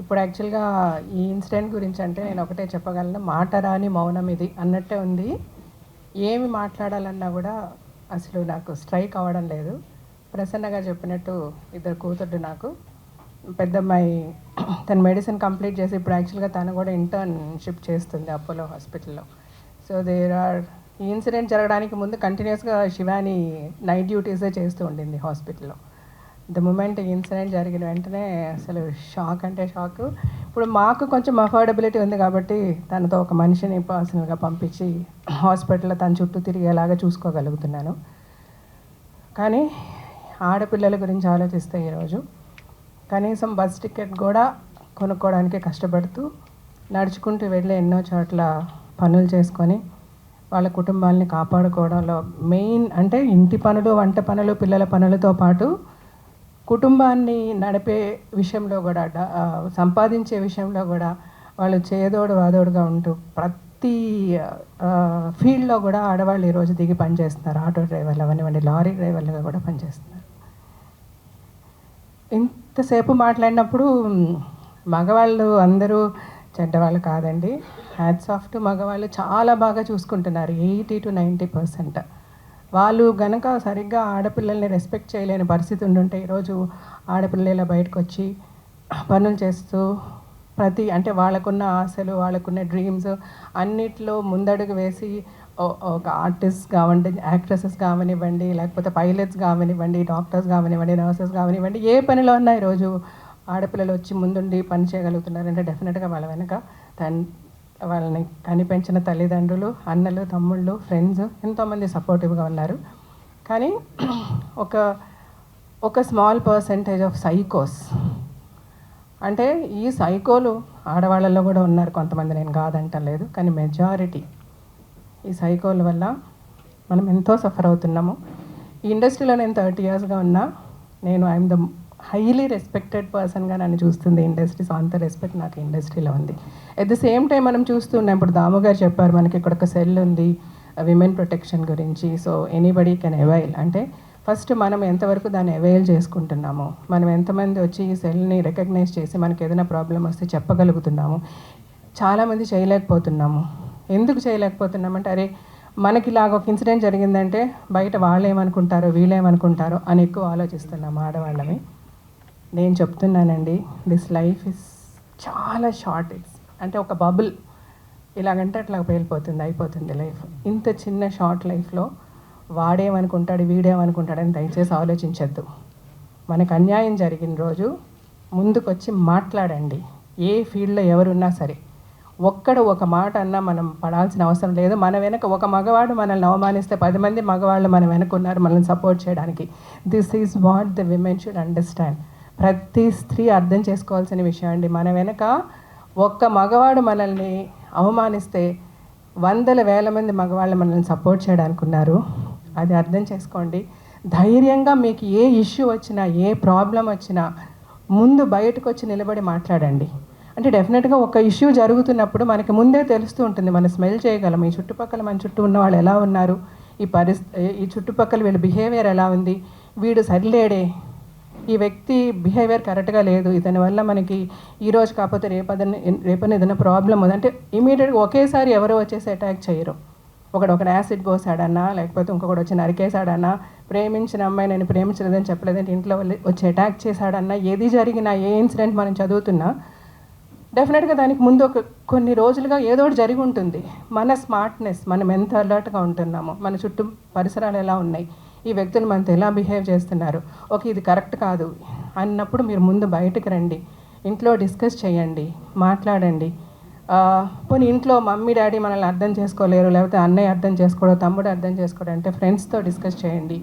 ఇప్పుడు యాక్చువల్గా ఈ ఇన్సిడెంట్ గురించి అంటే నేను ఒకటే చెప్పగలను. మాట రాని మౌనం ఇది అన్నట్టే ఉంది. ఏమి మాట్లాడాలన్నా కూడా అసలు నాకు స్ట్రైక్ అవ్వడం లేదు. ప్రసన్నగా చెప్పినట్టు ఇద్దరు కూతుర్డు నాకు. పెద్దమ్మాయి తన మెడిసిన్ కంప్లీట్ చేసి ఇప్పుడు యాక్చువల్గా తను కూడా ఇంటర్న్షిప్ చేస్తుంది అపోలో హాస్పిటల్లో సో దేర్ ఆర్ ఈ ఇన్సిడెంట్ జరగడానికి ముందు కంటిన్యూస్గా శివాని నైట్ డ్యూటీసే చేస్తూ ఉండింది హాస్పిటల్లో ద మూమెంట్ ఇన్సిడెంట్ జరిగిన వెంటనే అసలు షాక్ అంటే షాక్ ఇప్పుడు మాకు కొంచెం అఫోర్డబిలిటీ ఉంది కాబట్టి తనతో ఒక మనిషిని పర్సనల్గా పంపించి హాస్పిటల్లో తన చుట్టూ తిరిగేలాగా చూసుకోగలుగుతున్నాను. కానీ ఆడపిల్లల గురించి ఆలోచిస్తే ఈరోజు కనీసం బస్ టికెట్ కూడా కొనుక్కోవడానికి కష్టపడుతూ నడుచుకుంటూ వెళ్ళి ఎన్నో చోట్ల పనులు చేసుకొని వాళ్ళ కుటుంబాలని కాపాడుకోవడంలో మెయిన్ అంటే ఇంటి పనులు వంట పనులు పిల్లల పనులతో పాటు కుటుంబాన్ని నడిపే విషయంలో కూడా సంపాదించే విషయంలో కూడా వాళ్ళు చేదోడు వాదోడుగా ఉంటూ ప్రతి ఫీల్డ్లో కూడా ఆడవాళ్ళు ఈరోజు దిగి పనిచేస్తున్నారు. ఆటో డ్రైవర్లు అవనివ్వండి లారీ డ్రైవర్లుగా కూడా పనిచేస్తున్నారు. ఇంతసేపు మాట్లాడినప్పుడు మగవాళ్ళు అందరూ చెడ్డవాళ్ళు కాదండి. హ్యాట్స్ ఆఫ్ టు మగవాళ్ళు చాలా బాగా చూసుకుంటున్నారు. Eighty to ninety percent. వాళ్ళు గనక సరిగ్గా ఆడపిల్లల్ని రెస్పెక్ట్ చేయలేని పరిస్థితి ఉండుంటే ఈరోజు ఆడపిల్లలు ఇలా బయటకు వచ్చి పనులు చేస్తూ ప్రతి అంటే వాళ్ళకున్న ఆశలు వాళ్ళకున్న డ్రీమ్స్ అన్నిట్లో ముందడుగు వేసి ఒక ఆర్టిస్ట్ కావండి యాక్ట్రెసెస్ కావనివ్వండి లేకపోతే పైలట్స్ కావనివ్వండి డాక్టర్స్ కావనివ్వండి నర్సెస్ కావనివ్వండి ఏ పనిలో ఉన్నా ఈరోజు ఆడపిల్లలు వచ్చి ముందుండి పని చేయగలుగుతున్నారంటే డెఫినెట్గా వాళ్ళ వెనక తన్ వాళ్ళని కనిపెంచిన తల్లిదండ్రులు అన్నలు తమ్ముళ్ళు ఫ్రెండ్స్ ఎంతోమంది సపోర్టివ్గా ఉన్నారు. కానీ ఒక ఒక స్మాల్ పర్సంటేజ్ ఆఫ్ సైకోస్ అంటే ఈ సైకోలు ఆడవాళ్ళలో కూడా ఉన్నారు కొంతమంది నేను కాదంటం లేదు కానీ మెజారిటీ ఈ సైకోల వల్ల మనం ఎంతో సఫర్ అవుతున్నాము. ఈ ఇండస్ట్రీలో నేను థర్టీ ఇయర్స్గా ఉన్నా నేను ఐఎమ్ ద హైలీ రెస్పెక్టెడ్ పర్సన్గా నన్ను చూస్తుంది ఇండస్ట్రీ సో అంత రెస్పెక్ట్ నాకు ఇండస్ట్రీలో ఉంది. అట్ ద సేమ్ టైం మనం చూస్తున్నాం ఇప్పుడు దాము గారు చెప్పారు మనకి ఇక్కడ ఒక సెల్ ఉంది uh, విమెన్ ప్రొటెక్షన్ గురించి సో ఎనీబడీ కెన్ అవైల్ అంటే ఫస్ట్ మనం ఎంతవరకు దాన్ని అవైల్ చేసుకుంటున్నాము మనం ఎంతమంది వచ్చి ఈ సెల్ని రికగ్నైజ్ చేసి మనకి ఏదైనా ప్రాబ్లం వస్తే చెప్పగలుగుతున్నాము చాలామంది చేయలేకపోతున్నాము. ఎందుకు చేయలేకపోతున్నామంటే అరే మనకి ఇలాగ ఒక ఇన్సిడెంట్ జరిగిందంటే బయట వాళ్ళు ఏమనుకుంటారో వీళ్ళు ఏమనుకుంటారో అని ఎక్కువ ఆలోచిస్తున్నాం ఆడవాళ్ళమే. నేను చెప్తున్నానండి దిస్ లైఫ్ ఇస్ చాలా షార్ట్ ఇట్స్ అంటే ఒక బబుల్ ఇలాగంటే అట్లా పేలిపోతుంది అయిపోతుంది లైఫ్ ఇంత చిన్న షార్ట్ లైఫ్లో వాడేమనుకుంటాడు వీడేమనుకుంటాడని దయచేసి ఆలోచించద్దు. మనకు అన్యాయం జరిగిన రోజు ముందుకొచ్చి మాట్లాడండి. ఏ ఫీల్డ్లో ఎవరున్నా సరే. ఒక్కడ ఒక మాట అన్నా మనం పడాల్సిన అవసరం లేదు. మన వెనక ఒక మగవాడు మనల్ని అవమానిస్తే పది మంది మగవాళ్ళు మన వెనక ఉన్నారు మనల్ని సపోర్ట్ చేయడానికి. This is what the women should understand ప్రతి స్త్రీ అర్థం చేసుకోవాల్సిన విషయం అండి. మన వెనక ఒక్క మగవాడు మనల్ని అవమానిస్తే వందల వేల మంది మగవాళ్ళు మనల్ని సపోర్ట్ చేయడానికి ఉన్నారు అది అర్థం చేసుకోండి. ధైర్యంగా మీకు ఏ ఇష్యూ వచ్చినా ఏ ప్రాబ్లం వచ్చినా ముందు బయటకు వచ్చి నిలబడి మాట్లాడండి. అంటే డెఫినెట్గా ఒక ఇష్యూ జరుగుతున్నప్పుడు మనకి ముందే తెలుస్తూ ఉంటుంది. మనం స్మెల్ చేయగలం. ఈ చుట్టుపక్కల మన చుట్టూ ఉన్న వాళ్ళు ఎలా ఉన్నారు? ఈ పరిస్థితి ఈ చుట్టుపక్కల వీళ్ళ బిహేవియర్ ఎలా ఉంది? వీడు సరిలేడే. ఈ వ్యక్తి బిహేవియర్ కరెక్ట్గా లేదు. ఇతని వల్ల మనకి ఈ రోజు కాకపోతే రేపదని రేపని ఏదైనా ప్రాబ్లం ఉంది అంటే ఇమీడియట్గా ఒకేసారి ఎవరో వచ్చేసి అటాక్ చేయరు. ఒకడు ఒకడు యాసిడ్ పోసాడన్నా లేకపోతే ఇంకొకటి వచ్చి నరికేశాడన్నా ప్రేమించిన అమ్మాయి నేను ప్రేమించలేదని చెప్పలేదంటే ఇంట్లో వాళ్ళి- వచ్చి అటాక్ చేశాడన్నా ఏది జరిగినా ఏ ఇన్సిడెంట్ మనం చదువుతున్నా డెఫినెట్గా దానికి ముందు ఒక కొన్ని రోజులుగా ఏదో ఒకటి జరిగి ఉంటుంది. మన స్మార్ట్నెస్ మనం ఎంత అలర్ట్గా ఉంటున్నామో మన చుట్టూ పరిసరాలు ఎలా ఉన్నాయి ఈ వ్యక్తులు మనతో ఎలా బిహేవ్ చేస్తున్నారు? ఓకే ఇది కరెక్ట్ కాదు. అన్నప్పుడు మీరు ముందు బయటకు రండి. ఇంట్లో డిస్కస్ చేయండి. మాట్లాడండి. పోనీ ఇంట్లో మమ్మీ డాడీ మనల్ని అర్థం చేసుకోలేరు లేకపోతే అన్నయ్య అర్థం చేసుకోడు తమ్ముడు అర్థం చేసుకోడు అంటే ఫ్రెండ్స్తో డిస్కస్ చేయండి.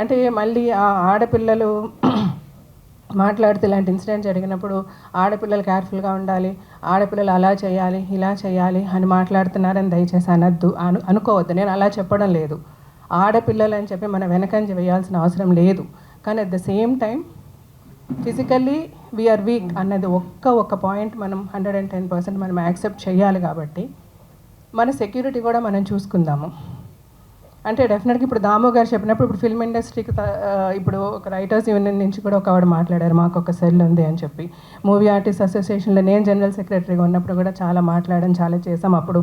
అంటే మళ్ళీ ఆ ఆడపిల్లలు మాట్లాడితే ఇలాంటి ఇన్సిడెంట్ జరిగినప్పుడు ఆడపిల్లలు కేర్ఫుల్గా ఉండాలి ఆడపిల్లలు అలా చేయాలి ఇలా చేయాలి అని మాట్లాడుతున్నారని దయచేసి అనద్దు అను అనుకోవద్దు. నేను అలా చెప్పడం లేదు. ఆడపిల్లలు అని చెప్పి మనం వెనకంజ వేయాల్సిన అవసరం లేదు. కానీ at the same time physically we're weak అన్నది ఒక్క ఒక్క పాయింట్ మనం హండ్రెడ్ అండ్ టెన్ పర్సెంట్ మనం యాక్సెప్ట్ చేయాలి కాబట్టి మన సెక్యూరిటీ కూడా మనం చూసుకుందాము. అంటే డెఫినెట్గా ఇప్పుడు దామో గారు చెప్పినప్పుడు ఇప్పుడు ఫిల్మ్ ఇండస్ట్రీకి ఇప్పుడు ఒక రైటర్స్ యూనియన్ నుంచి కూడా ఒక ఆవిడ మాట్లాడారు మాకు ఒక సెల్ ఉంది అని చెప్పి. మూవీ ఆర్టిస్ట్ అసోసియేషన్లో నేను జనరల్ సెక్రటరీగా ఉన్నప్పుడు కూడా చాలా మాట్లాడడం చాలా చేసాం అప్పుడు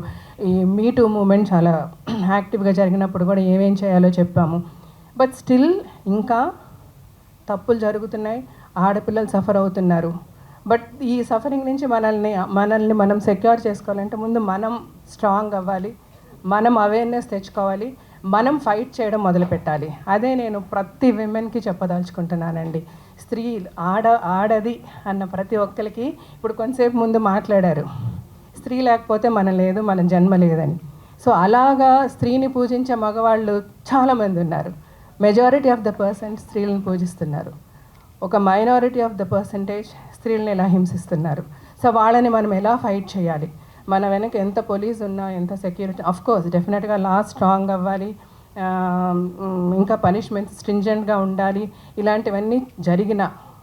ఈ మీ టూ మూమెంట్ చాలా యాక్టివ్గా జరిగినప్పుడు కూడా ఏమేం చేయాలో చెప్పాము. బట్ స్టిల్ ఇంకా తప్పులు జరుగుతున్నాయి ఆడపిల్లలు సఫర్ అవుతున్నారు. బట్ ఈ సఫరింగ్ నుంచి మనల్ని మనల్ని మనం సెక్యూర్ చేసుకోవాలంటే ముందు మనం స్ట్రాంగ్ అవ్వాలి మనం అవేర్నెస్ తెచ్చుకోవాలి. మనం ఫైట్ చేయడం మొదలు పెట్టాలి అదే నేను ప్రతి విమెన్కి చెప్పదలుచుకుంటున్నానండి. స్త్రీ ఆడ ఆడది అన్న ప్రతి ఒక్కరికి ఇప్పుడు కొంతసేపు ముందు మాట్లాడారు. స్త్రీ లేకపోతే మనం లేదు మనం జన్మ లేదని. సో అలాగా స్త్రీని పూజించే మగవాళ్ళు చాలామంది ఉన్నారు. మెజారిటీ ఆఫ్ ద పర్సెంట్ స్త్రీలను పూజిస్తున్నారు. ఒక మైనారిటీ ఆఫ్ ద పర్సంటేజ్ స్త్రీలను ఎలా హింసిస్తున్నారు. సో వాళ్ళని మనం ఎలా ఫైట్ చేయాలి? మన వెనక ఎంత పోలీస్ ఉన్నా ఎంత సెక్యూరిటీ అఫ్ కోర్స్ డెఫినెట్గా లా స్ట్రాంగ్ అవ్వాలి. ఇంకా పనిష్మెంట్ స్ట్రింజెంట్గా ఉండాలి. ఇలాంటివన్నీ జరిగిన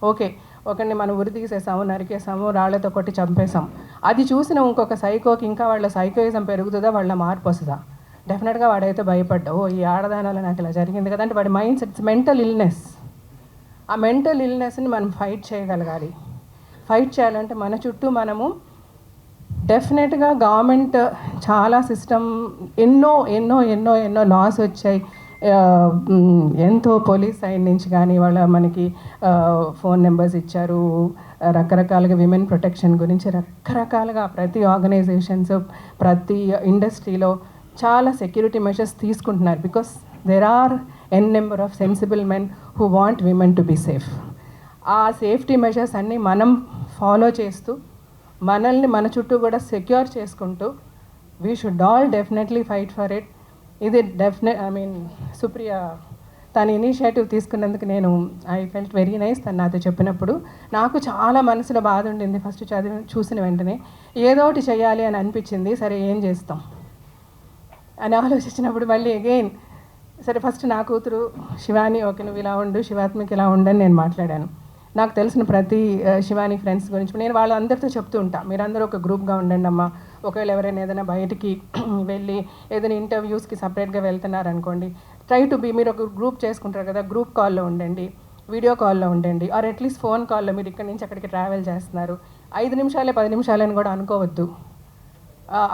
ఓకే ఒకరిని మనం ఉరి తీసేసాము నరికేసాము రాళ్ళతో కొట్టి చంపేసాం. అది చూసిన ఇంకొక సైకోకి ఇంకా వాళ్ళ సైకోయిజం పెరుగుతుందా వాళ్ళ మార్పు వస్తుందా? డెఫినెట్గా వాడైతే భయపడ్డా ఓ ఈ ఆడదానాలు నాకు ఇలా జరిగింది కదంటే వాడి మైండ్ సెట్స్ మెంటల్ ఇల్నెస్ ఆ మెంటల్ ఇల్నెస్ని మనం ఫైట్ చేయగలగాలి. ఫైట్ చేయాలంటే మన చుట్టూ మనము డెఫినెట్గా గవర్నమెంట్ చాలా సిస్టమ్ ఎన్నో ఎన్నో ఎన్నో ఎన్నో లాస్ వచ్చాయి. ఎంతో పోలీస్ సైడ్ నుంచి కానీ వాళ్ళ మనకి ఫోన్ నెంబర్స్ ఇచ్చారు. రకరకాలుగా విమెన్ ప్రొటెక్షన్ గురించి రకరకాలుగా ప్రతి ఆర్గనైజేషన్స్ ప్రతి ఇండస్ట్రీలో చాలా సెక్యూరిటీ మెషర్స్ తీసుకుంటున్నారు. Because there are N number of sensible men who want women to be safe ఆ సేఫ్టీ మెషర్స్ అన్నీ మనం ఫాలో చేస్తూ మనల్ని మన చుట్టూ కూడా సెక్యూర్ చేసుకుంటూ we should all definitely fight for it ఇది డెఫినెట్ ఐ మీన్ సుప్రియ తన ఇనిషియేటివ్ తీసుకున్నందుకు నేను ఐ ఫెల్ట్ వెరీ నైస్ తను నాతో చెప్పినప్పుడు. నాకు చాలా మనసులో బాధ ఉండింది ఫస్ట్ చదివి చూసిన వెంటనే. ఏదో ఒకటి చేయాలి అని అనిపించింది. సరే ఏం చేస్తాం? అని ఆలోచించినప్పుడు మళ్ళీ అగైన్ సరే ఫస్ట్ నా కూతురు శివాని ఓకే నువ్వు ఇలా ఉండు శివాత్మకి ఇలా ఉండని నేను మాట్లాడాను. నాకు తెలిసిన ప్రతి శివాని ఫ్రెండ్స్ గురించి నేను వాళ్ళందరితో చెప్తూ ఉంటా. మీరందరూ ఒక గ్రూప్గా ఉండండి అమ్మా. ఒకవేళ ఎవరైనా ఏదైనా బయటికి వెళ్ళి ఏదైనా ఇంటర్వ్యూస్కి సపరేట్గా వెళ్తున్నారనుకోండి ట్రై టు బీ మీరు ఒక గ్రూప్ చేసుకుంటారు కదా గ్రూప్ కాల్లో ఉండండి వీడియో కాల్లో ఉండండి ఆర్ అట్లీస్ట్ ఫోన్ కాల్లో మీరు ఇక్కడి నుంచి అక్కడికి ట్రావెల్ చేస్తున్నారు. ఐదు నిమిషాలే పది నిమిషాలని కూడా అనుకోవద్దు.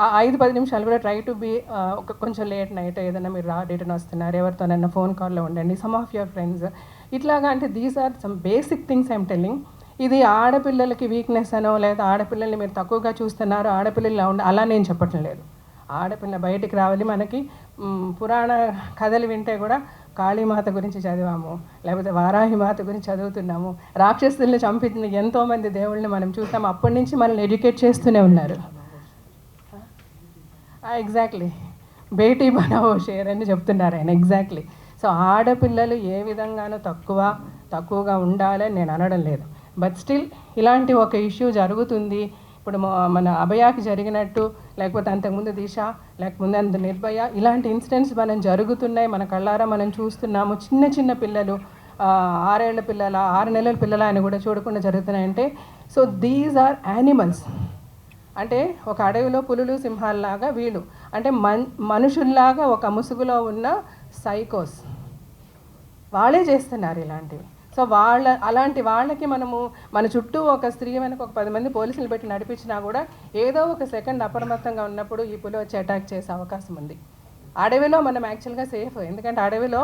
ఆ ఐదు పది నిమిషాలు కూడా ట్రై టు బీ ఒక కొంచెం లేట్ నైట్ ఏదైనా మీరు రా రిటర్న్ వస్తున్నారు ఎవరితోనైనా ఫోన్ కాల్లో ఉండండి సమ్ ఆఫ్ యువర్ ఫ్రెండ్స్ ఇట్లాగా అంటే these are some basic things I'm telling ఇది ఆడపిల్లలకి వీక్నెస్ అనో లేదా ఆడపిల్లల్ని మీరు తక్కువగా చూస్తున్నారు ఆడపిల్లలు ఇలా ఉండ అలా నేను చెప్పటం లేదు ఆడపిల్ల బయటికి రావాలి మనకి పురాణ కథలు వింటే కూడా కాళీమాత గురించి చదివాము లేకపోతే వారాహి మాత గురించి చదువుతున్నాము. రాక్షసుల్ని చంపించిన ఎంతోమంది దేవుళ్ళని మనం చూస్తాము అప్పటి నుంచి మనల్ని ఎడ్యుకేట్ చేస్తూనే ఉన్నారు. ఎగ్జాక్ట్లీ బేటీ బనావో షేర్ అని చెప్తున్నారు ఆయన ఎగ్జాక్ట్లీ సో ఆడపిల్లలు ఏ విధంగానూ తక్కువ తక్కువగా ఉండాలని నేను అనడం లేదు. బట్ స్టిల్ ఇలాంటి ఒక ఇష్యూ జరుగుతుంది. ఇప్పుడు మన అభయాకి జరిగినట్టు లేకపోతే అంతకుముందు దిశ లేకపోతే అంత నిర్భయ ఇలాంటి ఇన్సిడెంట్స్ మనం జరుగుతున్నాయి. మన కళ్ళారా మనం చూస్తున్నాము. చిన్న చిన్న పిల్లలు ఆరేళ్ళ పిల్లల ఆరు నెలల పిల్లల అని కూడా చూడకుండా జరుగుతున్నాయంటే సో దీస్ ఆర్ యానిమల్స్ అంటే ఒక అడవిలో పులులు సింహాల్లాగా వీళ్ళు. అంటే మన్ మనుషుల్లాగా ఒక ముసుగులో ఉన్న సైకోస్ వాళ్ళే చేస్తున్నారు ఇలాంటివి. సో వాళ్ళ అలాంటి వాళ్ళకి మనము మన చుట్టూ ఒక స్త్రీ వెనక ఒక పది మంది పోలీసులు పెట్టి నడిపించినా కూడా ఏదో ఒక సెకండ్ అప్రమత్తంగా ఉన్నప్పుడు ఈ పులి వచ్చి అటాక్ చేసే అవకాశం ఉంది. అడవిలో మనం యాక్చువల్గా సేఫ్ ఎందుకంటే అడవిలో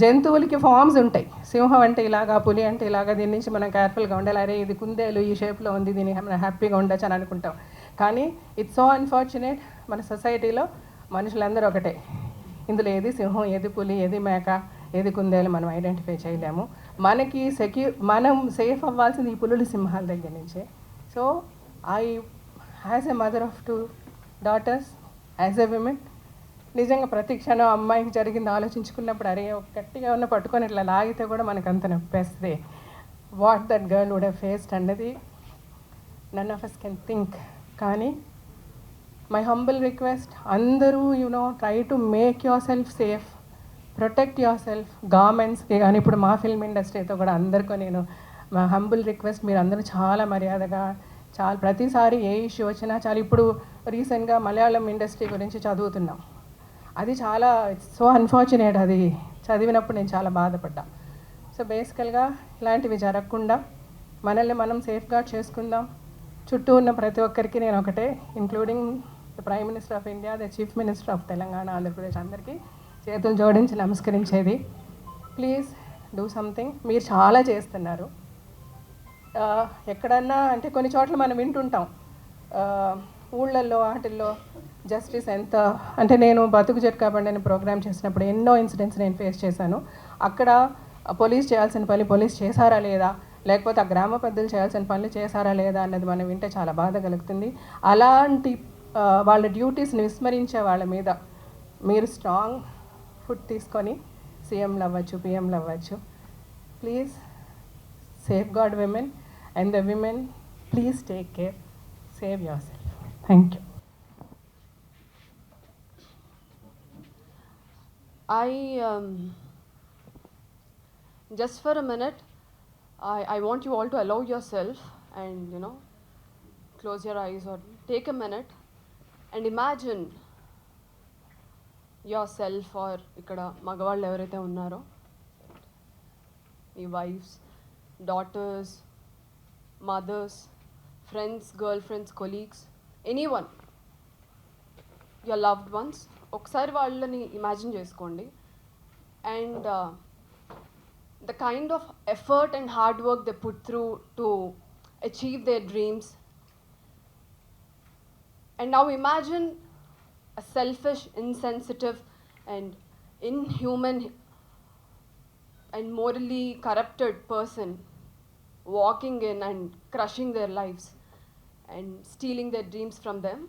జంతువులకి ఫామ్స్ ఉంటాయి. సింహం అంటే ఇలాగా పులి అంటే ఇలాగా దీని నుంచి మనం కేర్ఫుల్గా ఉండాలి. అరే ఇది కుందేలు ఈ షేప్లో ఉంది దీన్ని మనం హ్యాపీగా ఉండొచ్చు అని అనుకుంటాం. కానీ ఇట్స్ సో అన్ఫార్చునేట్ మన సొసైటీలో మనుషులందరూ ఒకటే. ఇందులో ఏది సింహం ఏది పులి ఏది మేక ఏది కుందేలు మనం ఐడెంటిఫై చేయలేము. మనకి సెక్యూర్ మనం సేఫ్ అవ్వాల్సింది ఈ పులులు సింహాల దగ్గర నుంచే. So I as a mother of two daughters as a women నిజంగా ప్రతి క్షణం అమ్మాయికి జరిగింది ఆలోచించుకున్నప్పుడు అరే గట్టిగా ఉన్న పట్టుకొని ఇట్లా లాగితే కూడా మనకు అంత నొప్పేస్తుంది. What that girl would have faced అన్నది none of us can think కానీ మై హంబుల్ రిక్వెస్ట్ అందరూ you know try to make yourself safe protect yourself గార్మెంట్స్కి కానీ ఇప్పుడు మా ఫిల్మ్ ఇండస్ట్రీతో కూడా అందరికీ నేను మా హంబుల్ రిక్వెస్ట్ మీరు అందరూ చాలా మర్యాదగా చాలా ప్రతిసారి ఏ ఇష్యూ వచ్చినా చాలా. ఇప్పుడు రీసెంట్గా మలయాళం ఇండస్ట్రీ గురించి చదువుతున్నాం. అది చాలా సో అన్ఫార్చునేట్ అది. చదివినప్పుడు నేను చాలా బాధపడ్డా. సో బేసికల్గా ఇలాంటివి జరగకుండా మనల్ని మనం సేఫ్గా చేసుకుందాం. చుట్టూ ఉన్న ప్రతి ఒక్కరికి నేను ఒకటే including the prime minister of India the chief minister of Telangana Andhra Pradesh అందరికీ. చేతులు జోడించి నమస్కరించేది. Please do something. మీరు చాలా చేస్తున్నారు. ఎక్కడన్నా అంటే కొన్ని చోట్ల మనం వింటుంటాం. ఊళ్ళల్లో వాటిల్లో జస్టిస్ ఎంత అంటే నేను బతుకు జట్కా కాబట్టి నేను ప్రోగ్రామ్ చేసినప్పుడు ఎన్నో ఇన్సిడెంట్స్ నేను ఫేస్ చేశాను. అక్కడ పోలీస్ చేయాల్సిన పని పోలీస్ చేశారా లేదా? లేకపోతే ఆ గ్రామ పెద్దలు చేయాల్సిన పనులు చేశారా లేదా అన్నది మనం వింటే చాలా బాధ కలుగుతుంది. అలాంటి వాళ్ళ డ్యూటీస్ని విస్మరించే వాళ్ళ మీద మీరు స్ట్రాంగ్ ఫుడ్ తీసుకొని సీఎంలు అవ్వచ్చు పిఎంలు అవ్వచ్చు please safeguard women and the women please take care save yourself thank you I um, just for a minute, I, I want you all to allow yourself and you know close your eyes or take a minute and imagine yourself or ఇక్కడ మగవాళ్ళు ఎవరైతే ఉన్నారో మీ wives daughters mothers friends girlfriends colleagues anyone your loved ones ఒకసారి వాళ్ళని imagine చేసుకోండి. And the kind of effort and hard work they put through to achieve their dreams and now imagine a selfish, insensitive, and inhuman and morally corrupted person walking in and crushing their lives and stealing their dreams from them.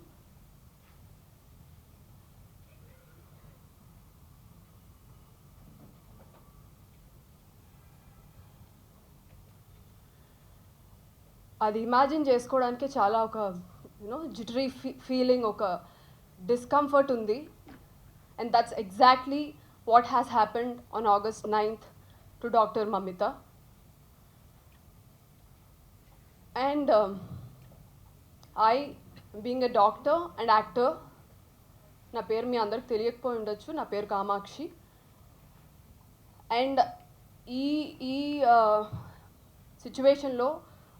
అది imagine చేసుకోవడానికి చాలా ఒక you know jittery feeling ఒక discomfort ఉంది. And that's exactly what has happened on August ninth to doctor Mamita and I being a doctor and actor నా పేరు మీ అందరికి తెలియకపోయి ఉండొచ్చు. నా పేరు కామాక్షి. అండ్ ఈ ఈ సిచ్యువేషన్లో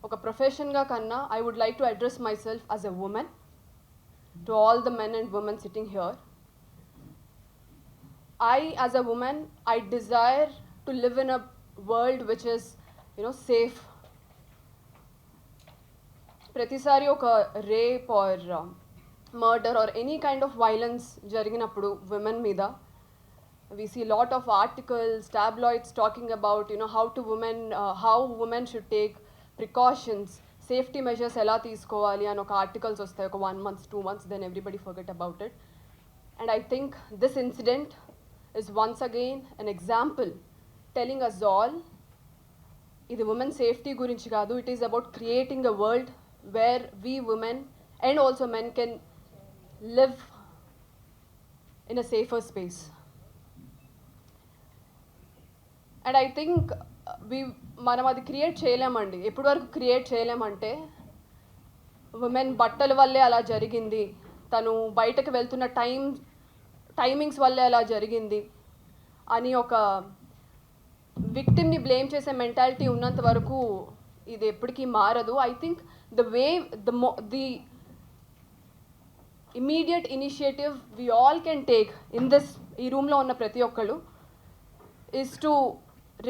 ఒక ప్రొఫెషన్గా కన్నా I would like to address myself as a women To all the men and women sitting here I, as a woman, I desire to live in a world which is, you know, safe. ప్రతిసారి ఒక rape or murder or any kind of violence జరిగినప్పుడు women మీద we see lot of articles, tabloids talking about, you know, how to women, uh, how women should take precautions, Safety measures ఎలా తీసుకోవాలి అని ఒక articles వస్తాయి ఒక one months two months then everybody forget about it and I think this incident is once again an example telling us all ఇది women safety గురించి కాదు it is about creating a world where we women and also men can live in a safer space and I think we మనం అది create చేయలేమండి. ఎప్పటి వరకు create చేయలేమంటే women బట్టల వల్లే అలా జరిగింది. తను బయటకు వెళ్తున్న టైం టైమింగ్స్ వల్లే అలా జరిగింది అని ఒక విక్టిమ్ని బ్లేమ్ చేసే మెంటాలిటీ ఉన్నంత వరకు ఇది ఎప్పటికీ మారదు. I think the way the mo the immediate initiative we all can take in this ఈ రూమ్లో ఉన్న ప్రతి ఒక్కళ్ళు is to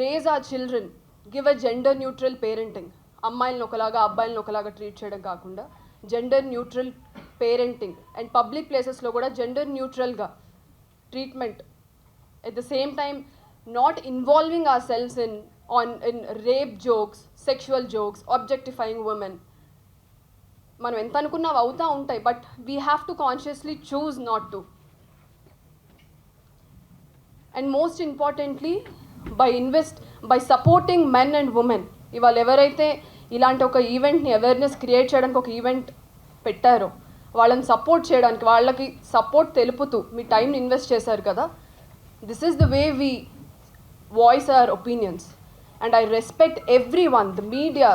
raise a children give a gender neutral parenting అమ్మాయిలను ఒకలాగా అబ్బాయిలను ఒకలాగా ట్రీట్ చేయడం కాకుండా gender neutral parenting and public ప్లేసెస్లో కూడా జెండర్ న్యూట్రల్గా treatment at the same time not involving ourselves in on in rape jokes sexual jokes objectifying women మనం ఎంత అనుకున్నా అవుతూ ఉంటాయి but we have to consciously choose not to and most importantly by invest by supporting men and women ఇవాళ ఎవరైతే ఇలాంటి ఒక ఈవెంట్ని awareness create చేయడానికి ఒక ఈవెంట్ పెట్టారో వాళ్ళని సపోర్ట్ చేయడానికి వాళ్ళకి సపోర్ట్ తెలుపుతూ మీ టైంని ఇన్వెస్ట్ చేశారు కదా this is the way we voice our opinions and I respect every one the media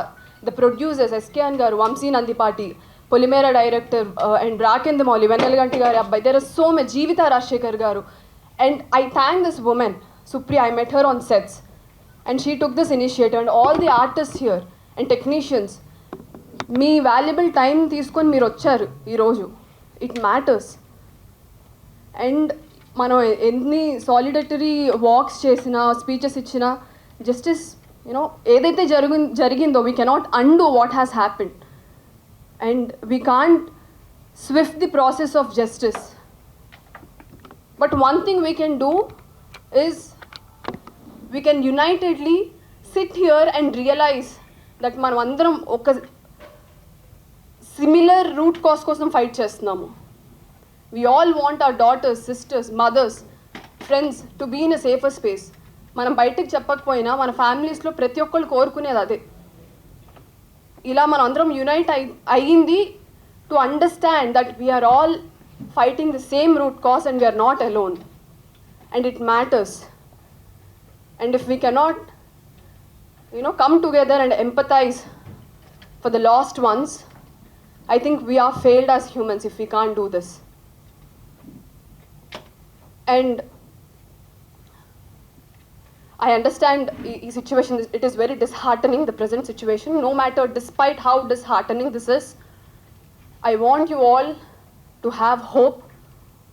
the producers SKN garu Vamshi Nandipati Polimera director and బ్రాకెన్ Mouli Vennelakanti గారి అబ్బాయి. There are so much Jeevitha Rajasekhar garu. And I thank this women Supriya, I met her on sets and she took this initiative, and all the artist here and technicians మీ valuable time తీసుకొని మీరు వచ్చారు ఈరోజు. It matters and మనం ఎన్ని solidarity walks చేసినా speeches ఇచ్చినా justice you know ఏదైతే జరుగు జరిగిందో we cannot undo what has happened and we can't swift the process of justice but one thing we can do is we can unitedly sit here and realise that మనం అందరం ఒక similar root cause కోసం fight చేస్తున్నాము. We all want our daughters sisters mothers friends to be in a safer space మనం బయటకు చెప్పకపోయినా మన ఫ్యామిలీస్లో ప్రతి ఒక్కళ్ళు కోరుకునేది అదే. ఇలా మనం అందరం యునైట్ అయి అయ్యింది to understand that we're all fighting the same root cause and we're not alone and it matters And if we cannot, you know, come together and empathize for the lost ones, I think we are failed as humans if we can't do this. And I understand the situation, it is very disheartening, the present situation. No matter, despite how disheartening this is, I want you all to have hope,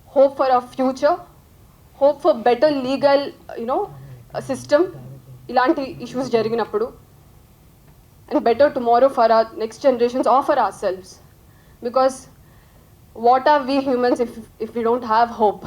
hope for a future, hope for better legal, you know, system ఇలాంటి issues జరిగినప్పుడు and better tomorrow for our next generations or for ourselves because what are we humans if if we don't have hope